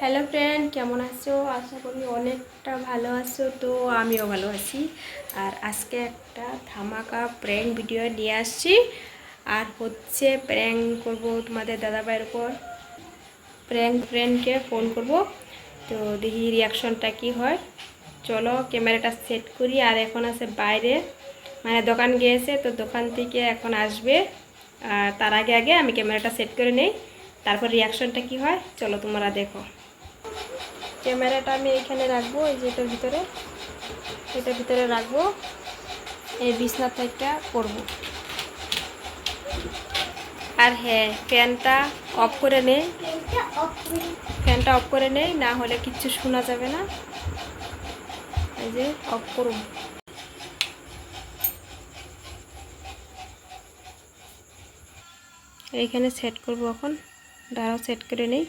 Hello friend কেমন আছো? আশা করি অনেকটা ভালো আছো, তো আমিও ভালো আছি। আর আজকে একটা ধামাকা প্র্যাঙ্ক ভিডিও নিয়ে আসছি। আর হচ্ছে প্র্যাঙ্ক করব তোমাদের দাদাভাইয়ের উপর। প্র্যাঙ্ক ফ্রেন্ডকে ফোন করব। তো দেখি রিয়াকশনটা কি হয়। চলো ক্যামেরাটা সেট করি। আর এখন আছে বাইরে। মানে দোকান গিয়েছে, তো দোকান থেকে এখন আসবে। আর তার আগে আগে আমি ক্যামেরাটা সেট করে নেই। তারপর রিয়াকশনটা কি হয়? চলো তোমরা দেখো। ক্যামেরাটা আমি এখানে রাখব, এই যে এটার ভিতরে। এটার ভিতরে রাখব। এই বিছনার থাকটা করব। আর হ্যাঁ ফ্যানটা অফ করে নেই ফ্যানটা অফ করে নেই না হলে কিচ্ছু শোনা যাবে না। এই যে অফ করুন এইখানে সেট করব এখন। দাঁড়াও, সেট করে নেই।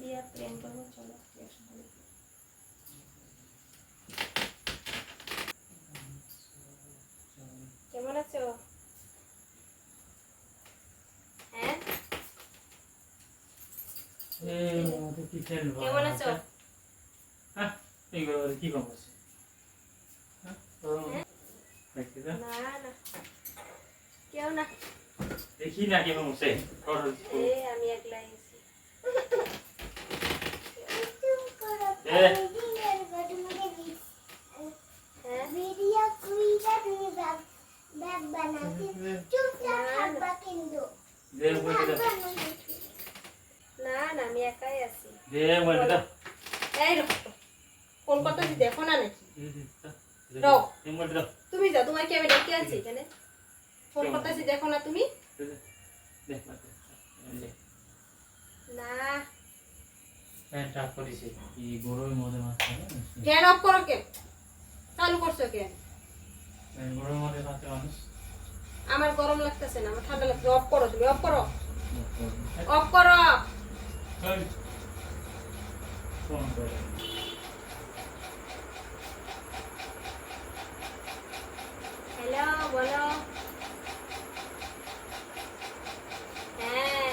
দিয়ে প্রেম করব চলো কেমন আছো হ্যাঁ কেমন আছো হ্যাঁ কি কম আছে দেখি না না কেউ না দেখি না কেমন আছে আমি একলাই আছি এ হ্যাঁ দে বলে দে না না আমি একাই তুমি যাও তোমার আছি এখানে ফোন করতেছি দেখো না তুমি না ফ্যানটা করেছে এই গরমের মধ্যে মাথা ফ্যান অফ করো কে? চালু করছ কে? গরমের মধ্যে মাথা মানুষ। আমার গরম লাগতেছে না আমার ঠান্ডা লাগছে অফ করো তুমি অফ করো। অফ করো। হ্যালো বলো। হ্যাঁ।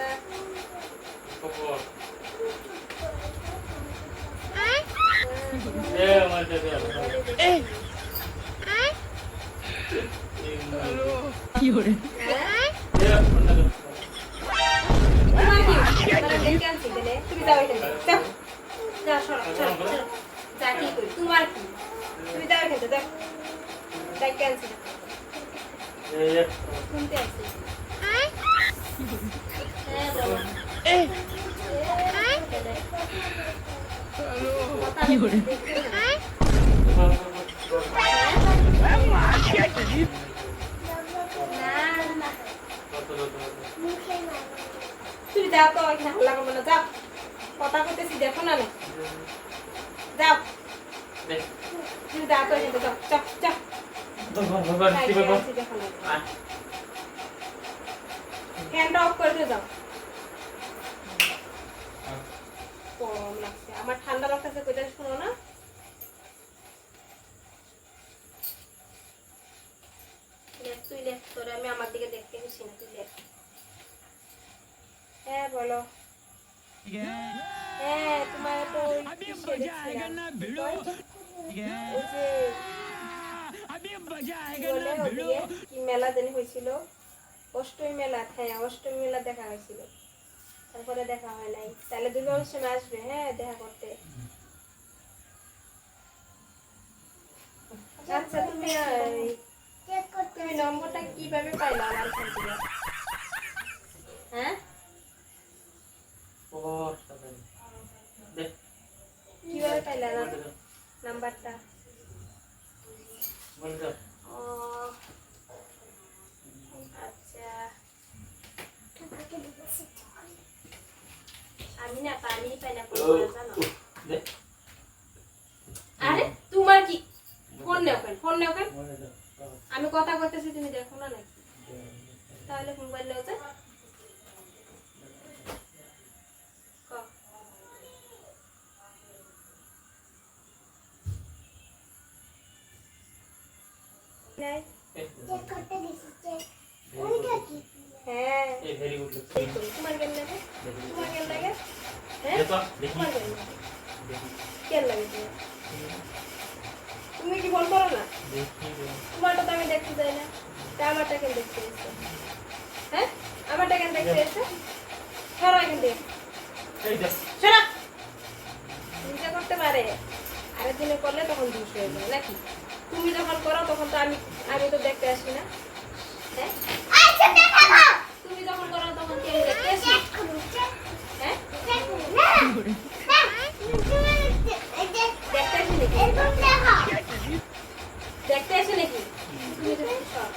কি তুমি যাও এখানে যাও আনছি দে শুনতে বলো কি করে যাও তো এখানে হাল্লা করব না যাও। কথা কইতেছি দেখো না না। যাও। তুমি যাও তো এখানে যাও। যাও যাও। ভগবান ভগবান কি ডেকে বাবা আনছি, দেখো না। আয়। ফ্যানটা অফ করে দিয়ে যাও। গরম লাগছে। আমার ঠান্ডা লাগতেছে কইটা শোনো না। তুই লেখ তোরে আমি আমার দিকে দেখতে খুশি না তুই লেখ হ্যাঁ বলো। হ্যাঁ তোমার তো কি মেলা জানি হয়েছিল? অষ্টমী মেলা হ্যাঁ অষ্টমী মেলা দেখা হয়েছিল। তারপরে দেখা হয় নাই। তাহলে দুর্গা অনুষ্ঠানে আসবে হ্যাঁ দেখা করতে। আচ্ছা তুমি তুমি নম্বরটা কীভাবে পাইলা? আমার হ্যাঁ? কীভাবে পাইলা নাম্বারটা? আচ্ছা। না পানি জানো আরে তোমার কি? ফোন নেও কেন? ফোন নেও কেন? আমি কথা করতেছি তুমি দেখো না নাকি? তাহলে মোবাইল নেও নাই। হ্যাঁ। তোমার কেন লাগে? তোমার কেন লাগে? হ্যাঁ? তোমার কেন কেন লাগে তুমি কি ফোন করো না। তোমারটা তো আমি দেখতে চাই না। তা আমারটা কেন দেখতে এসছো? হ্যাঁ? আমারটা কেন দেখতে এসছো? সরো এখান থেকে। সরো করতে পারে আরেক দিনে করলে তখন দুষ হয়ে যায় নাকি? তুমি যখন করো তখন তো আমি আমি তো দেখতে আসি না। হ্যাঁ তুমি যখন করো তখন কি আমি দেখতে আসি হ্যাঁ দেখতে আসি নাকি দেখতে আসি নাকি তুমি যখন সর।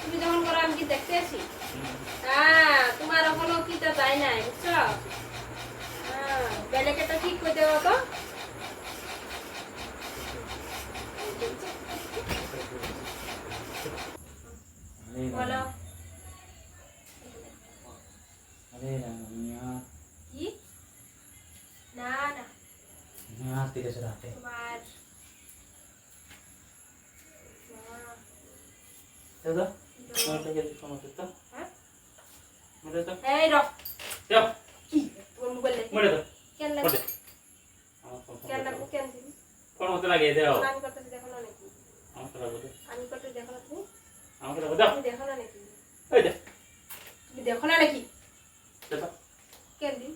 তুমি যখন করো আমি কি দেখতে আসি হ্যাঁ তোমার এখনও কিটা যায় নাই বুঝছ হ্যাঁ বেলেকে তো ঠিক করে দেবো তো আরে বলো রাম, আরে রাম, মিয়া, কি না না মিয়া, আছে রাখে হাঁটে। তোমার দাও, দাও, তোমারটাকে একটু সমস্যা তো। হ্যাঁ? মরে দাও, এই কি? তোমার মোবাইল মরে কেন কেন কেন ফোন দাও। আমি করতেছি দেখো না নাকি আমাকে লাগবে দাও, আমি করতে দেখো না তুমি আমাকে লাগবে দাও। তুমি দেখো না নাকি এই দে, তুমি দেখো না নাকি দে দাও। কেন দিন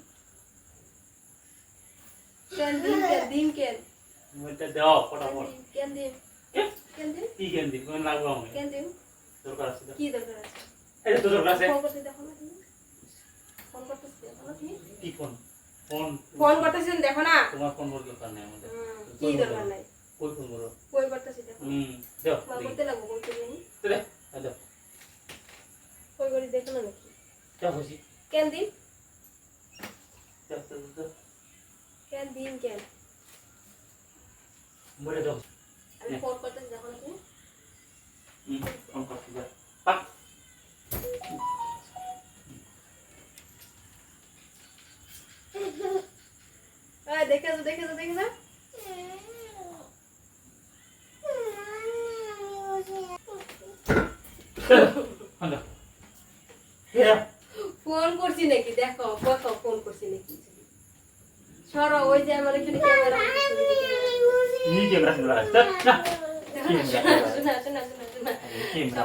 কেন দিন কেন দিন মোবাইলটা দাও, ফটাফট। কেন দিন কেন দিন কি কেন দিবি? কোন লাগবে আমাকে? কেন দিন দরকার আছে কি দরকার আছে এই তো দরকার আছে। ফোন করতে দেখো না তুমি ফোন করতেছ দেখো না তুমি কি ফোন? ফোন? ফোন করতেছেন দেখো না তোমার ফোন বলার দরকার নাই আমাদের। কি দরকার নাই কই ফোন বলো? কই করতেছি দেখো হুম, দাও, করতে লাগবো কই করি আমি দে, দে, এই দাও। কই করি দেখো না নাকি দাও খুশি। কেন দিন দাও, দাও, দাও। কেন দিন কেন বলে দাও। আমি ফোন করতেছি দেখো না তুমি হুম, ফোন করতে দাও। পাক। দেখেছ দেখেছ দাও, ফোন করছি নাকি দেখো কত ফোন করছি নাকি সরো ওই যে আমার এখানে ক্যামেরা নি ক্যামেরা শুনলা। দাও, না। শোনা শোনা শোনা শোনা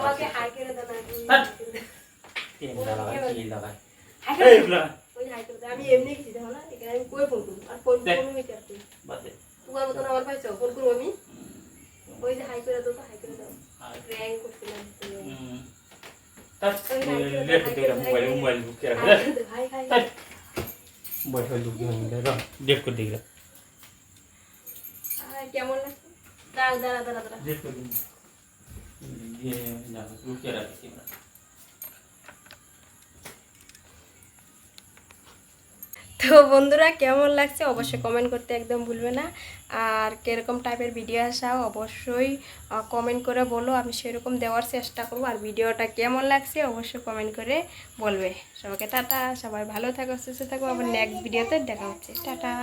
লাগাই। হাই করে দাও না হ্যাঁ। ক্যামেরা লাগাই, কি লাগাই। হাই এই, করে আমি এমনি দেখো না এখানে আমি কই ফোন করব। আর ফোন। করব আমি দে। তোমার মতন আমার পাইছো ফোন করব আমি? ওই যে হাই করে দাও তো হাই করে দাও। আর, করছিলাম হুম। তার, লেট করতে গেলাম, মোবাইল মোবাইল বুকে রাখে। হাই করে দাও হাই হাই তার। মোবাইল ফোন ঢুকিয়ে নিলে, দাও, ডেট করে দিয়ে গেলাম। আয়, কেমন লাগছে দাঁড়া দাঁড়া দাঁড়া দাঁড়া ডেট করে দিন। দিয়ে, না, লুকিয়ে রাখি ক্যামেরা। তো বন্ধুরা, কেমন লাগছে? অবশ্যই কমেন্ট করতে একদম ভুলবে না। আর কীরকম টাইপের ভিডিও আসাও অবশ্যই কমেন্ট করে বলো। আমি সেরকম দেওয়ার চেষ্টা করব। আর ভিডিওটা কেমন লাগছে, অবশ্যই কমেন্ট করে বলবে। সবাইকে টাটা। সবাই ভালো থাকো, সুস্থ থাকো। আবার নেক্সট ভিডিওতে দেখা হচ্ছে। টাটা।